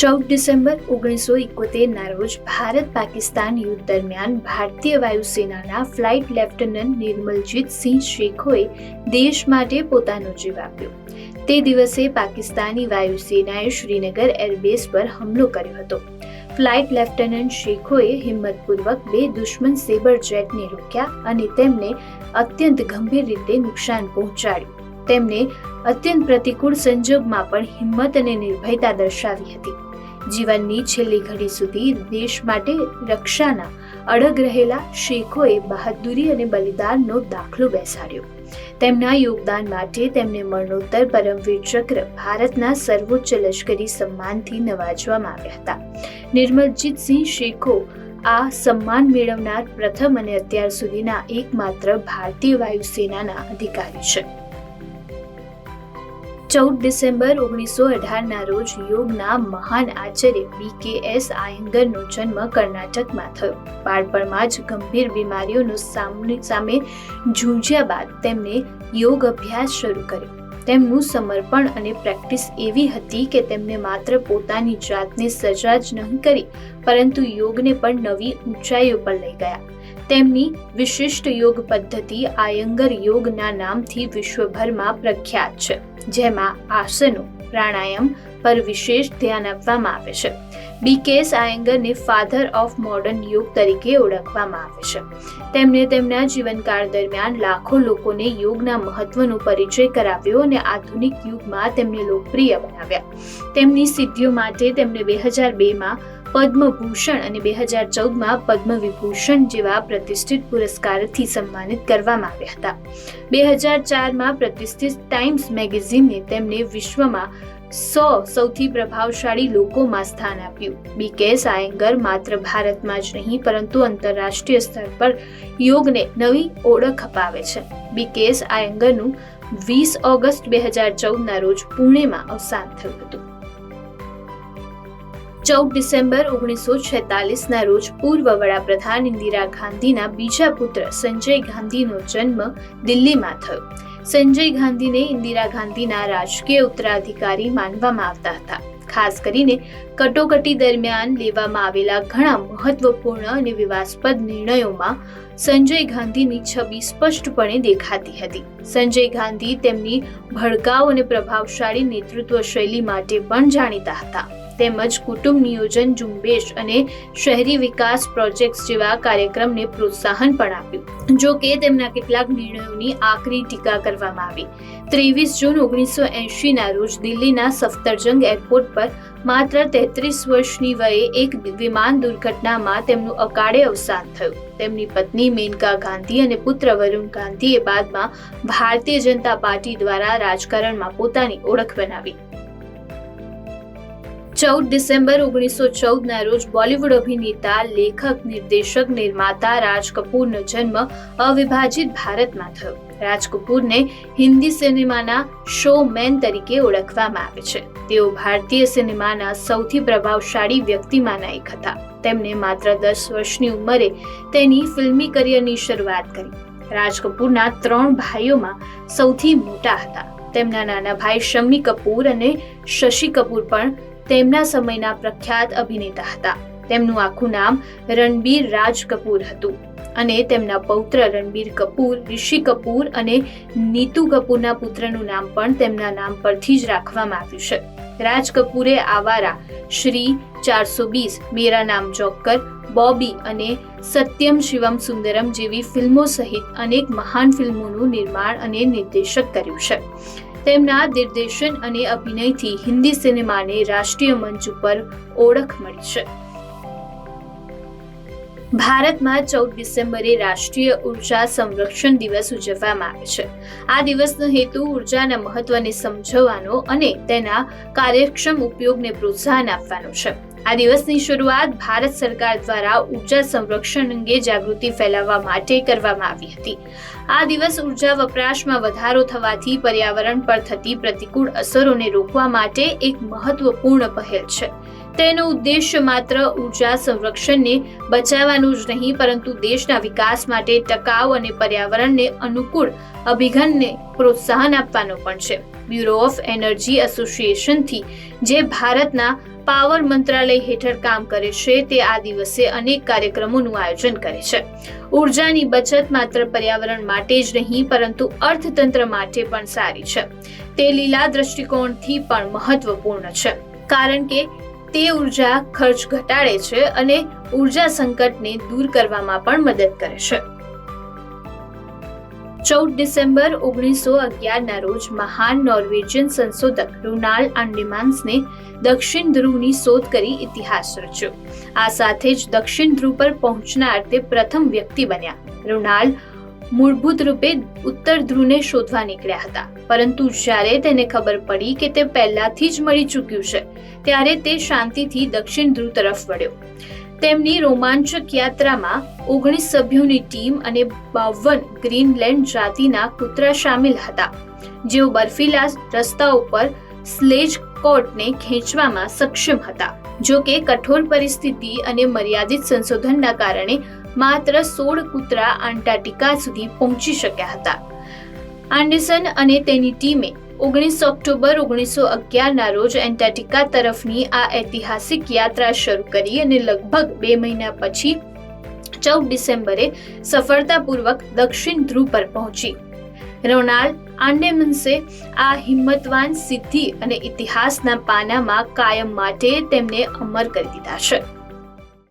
ચૌદ ડિસેમ્બર ઓગણીસો ઇકોતેરના રોજ ભારત પાકિસ્તાન યુદ્ધ દરમિયાન ભારતીય વાયુસેનાના ફ્લાઇટ લેફ્ટનન્ટ નિર્મલજીત સિંહ શેખોએ દેશ માટે પોતાનો જીવ આપ્યો. તે દિવસે પાકિસ્તાની વાયુસેનાએ શ્રીનગર એરબેઝ પર હુમલો કર્યો હતો. ફ્લાઇટ લેફ્ટનન્ટ શેખોએ હિંમતપૂર્વક બે દુશ્મન સેબર જેટને રોક્યા અને તેમને અત્યંત ગંભીર રીતે નુકસાન પહોંચાડ્યું. તેમણે અત્યંત પ્રતિકૂળ સંજોગમાં પણ હિંમત અને નિર્ભયતા દર્શાવી હતી. જીવનની છેલ્લી ઘડી સુધી દેશ માટે રક્ષાના અડગ રહેલા શેખોએ બહાદુરી અને બલિદાનનો દાખલો બેસાડ્યો. તેમના યોગદાન માટે તેમને મરણોત્તર પરમવીર ચક્ર ભારતના સર્વોચ્ચ લશ્કરી સન્માનથી નવાજવામાં આવ્યા હતા. નિર્મલજીત સિંહ શેખો આ સન્માન મેળવનાર પ્રથમ અને અત્યાર સુધીના એકમાત્ર ભારતીય વાયુસેનાના અધિકારી છે. ચૌદ ડિસેમ્બર ઓગણીસો અઢારના રોજ યોગના મહાન આચાર્ય બી કે એસ આયંગરનો જન્મ કર્ણાટકમાં થયો. બાળપણમાં જ ગંભીર બીમારીઓનો સામે ઝૂંઝ્યા બાદ તેમણે યોગ અભ્યાસ શરૂ કર્યો. તેમનું સમર્પણ અને પ્રેક્ટિસ એવી હતી કે તેમને માત્ર પોતાની જાતને સજા જ નહીં કરી, પરંતુ યોગને પણ નવી ઊંચાઈઓ પર લઈ ગયા. તેમની વિશિષ્ટ યોગ પદ્ધતિ આયંગર યોગના નામથી વિશ્વભરમાં પ્રખ્યાત છે, જેમાં આસનો, પ્રાણાયામ પર વિશેષ ધ્યાન આપવામાં આવે છે. બીકેએસ આયંગરને ફાધર ઓફ મોડર્ન યોગ તરીકે ઓળખવામાં આવે છે. તેમણે તેમના જીવનકાળ દરમિયાન લાખો લોકોને યોગના મહત્વનો પરિચય કરાવ્યો અને આધુનિક યુગમાં તેમને લોકપ્રિય બનાવ્યા. તેમની સિદ્ધિઓ માટે તેમને બે હજાર બેમાં પદ્મભૂષણ અને બે હજાર ચૌદમાં પદ્મવિભૂષણ જેવા પ્રતિષ્ઠિત પુરસ્કારથી સન્માનિત કરવામાં આવ્યા હતા. બે હજાર ચારમાં પ્રતિષ્ઠિત ટાઈમ્સ મેગેઝિને તેમને વિશ્વમાં સો સૌથી પ્રભાવશાળી લોકોમાં સ્થાન આપ્યું. બી કે સાયંગર માત્ર ભારતમાં જ નહીં, પરંતુ આંતરરાષ્ટ્રીય સ્તર પર યોગને નવી ઓળખ અપાવે છે. બી કે આયંગરનું વીસ ઓગસ્ટ બે હજાર ચૌદના રોજ પુણેમાં અવસાન થયું હતું. ચૌદ ડિસેમ્બર ઓગણીસો છેતાલીસના રોજ પૂર્વ વડાપ્રધાન ઇન્દિરા ગાંધીના બીજા પુત્ર સંજય ગાંધીનો જન્મ દિલ્હીમાં થયો. સંજય ગાંધીને ઇન્દિરા ગાંધીના રાજકીય ઉત્તરાધિકારી માનવામાં આવતા હતા. ખાસ કરીને કટોકટી દરમિયાન લેવામાં આવેલા ઘણા મહત્વપૂર્ણ અને વિવાદસ્પદ નિર્ણયોમાં સંજય ગાંધીની છબી સ્પષ્ટપણે દેખાતી હતી. સંજય ગાંધી તેમની ભડકાઉ અને પ્રભાવશાળી નેતૃત્વ શૈલી માટે પણ જાણીતા હતા. તેમજ કુટુંબ નિયોજન ઝુંબેશ અને શહેરી વિકાસ પ્રોજેક્ટ્સ જેવા કાર્યક્રમને પ્રોત્સાહન પણ આપ્યું. જો કે તેમના કેટલાક નિર્ણયોની આકરી ટીકા કરવામાં આવી. ત્રેવીસ જૂન ઓગણીસો એંશીના રોજ દિલ્હીના સફદરજંગ એરપોર્ટ પર માત્ર તેત્રીસ વર્ષની વયે એક વિમાન દુર્ઘટનામાં તેમનું અકાળે અવસાન થયું. તેમની પત્ની મેનકા ગાંધી અને પુત્ર વરુણ ગાંધીએ બાદમાં ભારતીય જનતા પાર્ટી દ્વારા રાજકારણમાં પોતાની ઓળખ બનાવી. ચૌદ ડિસેમ્બર ઓગણીસો ચૌદના રોજ બોલિવૂડ અભિનેતા, લેખક, નિર્દેશક, નિર્માતા રાજ કપૂરનો જન્મ અવિભાજિત ભારતમાં થયો. રાજ કપૂરને હિન્દી સિનેમાના શો મેન તરીકે ઓળખવામાં આવે છે. તેઓ ભારતીય સિનેમાના સૌથી પ્રભાવશાળી વ્યક્તિમાંના એક હતા. તેમણે માત્ર દસ વર્ષની ઉંમરે તેની ફિલ્મી કરિયરની શરૂઆત કરી. રાજ કપૂરના ત્રણ ભાઈઓમાં સૌથી મોટા હતા. તેમના નાના ભાઈ શમ્મી કપૂર અને શશી કપૂર પણ તેમના સમયના પ્રખ્યાત અભિનેતા હતા. તેમનું આખું નામ રણબીર રાજ કપૂર હતું અને તેમના પૌત્ર રણબીર કપૂર, ઋષિ કપૂર અને નીતુ કપૂરના પુત્રનું નામ પણ તેમના નામ પરથી જ રાખવામાં આવ્યું છે. રાજ કપૂરે આવારા, શ્રી ચારસો બીસ મેરા નામ જોક્કર બોબી અને સત્યમ શિવમ સુંદરમ જેવી ફિલ્મો સહિત અનેક મહાન ફિલ્મોનું નિર્માણ અને નિર્દેશક કર્યું છે. તેમના દિગ્દર્શન અને અભિનયથી હિન્દી સિનેમાને રાષ્ટ્રીય મંચ ઉપર ઓળખ મળી છે. ભારતમાં ચૌદ ડિસેમ્બરે રાષ્ટ્રીય ઊર્જા સંરક્ષણ દિવસ ઉજવવામાં આવે છે. આ દિવસનો હેતુ ઉર્જાના મહત્વને સમજવાનો અને તેના કાર્યક્ષમ ઉપયોગને પ્રોત્સાહન આપવાનો છે. આ દિવસની શરૂઆત ભારત સરકાર દ્વારા ઊર્જા સંરક્ષણ અંગે જાગૃતિ ફેલાવવા માટે કરવામાં આવી હતી. આ દિવસ ઊર્જા વપરાશમાં વધારો થવાથી પર્યાવરણ પર થતી પ્રતિકૂળ અસરોને રોકવા માટે એક મહત્વપૂર્ણ પહેલ છે. તેનો ઉદ્દેશ્ય માત્ર ઊર્જા સંરક્ષણને બચાવવાનું જ નહીં, પરંતુ દેશના વિકાસ માટે ટકાઉ અને પર્યાવરણને અનુકૂળ અભિગમને પ્રોત્સાહન આપવાનો પણ છે. બ્યુરો ઓફ એનર્જી એસોસિએશનથી, જે ભારતના પાવર મંત્રાલય હેઠળ કામ કરે છે, તે આ દિવસે અનેક કાર્યક્રમોનું આયોજન કરે છે. ઉર્જાની બચત માત્ર પર્યાવરણ માટે જ નહીં, પરંતુ અર્થતંત્ર માટે પણ સારી છે. તે લીલા દ્રષ્ટિકોણથી પણ મહત્વપૂર્ણ છે. કારણ કે તે ઊર્જા ખર્ચ ઘટાડે છે અને ઊર્જા સંકટને દૂર કરવામાં પણ મદદ કરે છે. ચૌદ ડિસેમ્બર ઓગણીસો અગિયારના રોજ મહાન નોર્વેજિયન સંશોધક રોનાલ્ડ આંડેમાન્સને દક્ષિણ ધ્રુવની શોધ કરી ઇતિહાસ રચ્યો. આ સાથે જ દક્ષિણ ધ્રુવ પર પહોંચનાર તે પ્રથમ વ્યક્તિ બન્યા. રોનાલ્ડ મૂળભૂત રૂપે ઉત્તર ધ્રુવને શોધવા નીકળ્યા હતા. પરંતુ જ્યારે તેને ખબર પડી કે તે પહેલાથી જ મળી ચૂક્યું છે, ત્યારે તે શાંતિથી દક્ષિણ ધ્રુવ તરફ વળ્યો. તેમની રોમાંચક યાત્રામાં ઓગણીસ સભ્યોની ટીમ અને બાવન ગ્રીનલેન્ડ જાતિના કૂતરા સામેલ હતા, જેઓ બર્ફીલા રસ્તા ઉપર સ્લેજ કોર્ટને ખેંચવામાં સક્ષમ હતા. જો કે, કઠોર પરિસ્થિતિ અને મર્યાદિત સંશોધનના કારણે માત્ર સોળ કૂતરા આન્ટાર્કટિકા સુધી પહોંચી શક્યા હતા. આન્ડરસન અને તેની ટીમે ઓગણીસ ઓક્ટોબર ઓગણીસો અગિયારના રોજ એન્ટાર્ટિકા તરફની આ ઐતિહાસિક યાત્રા શરૂ કરી અને લગભગ બે મહિના પછી ચૌદ ડિસેમ્બરે સફળતાપૂર્વક દક્ષિણ ધ્રુવ પર પહોંચી. રોનાલ્ડ આન્ડેમન્સે આ હિંમતવાન સિદ્ધિ અને ઇતિહાસના પાનામાં કાયમ માટે તેમને અમર કરી દીધા છે.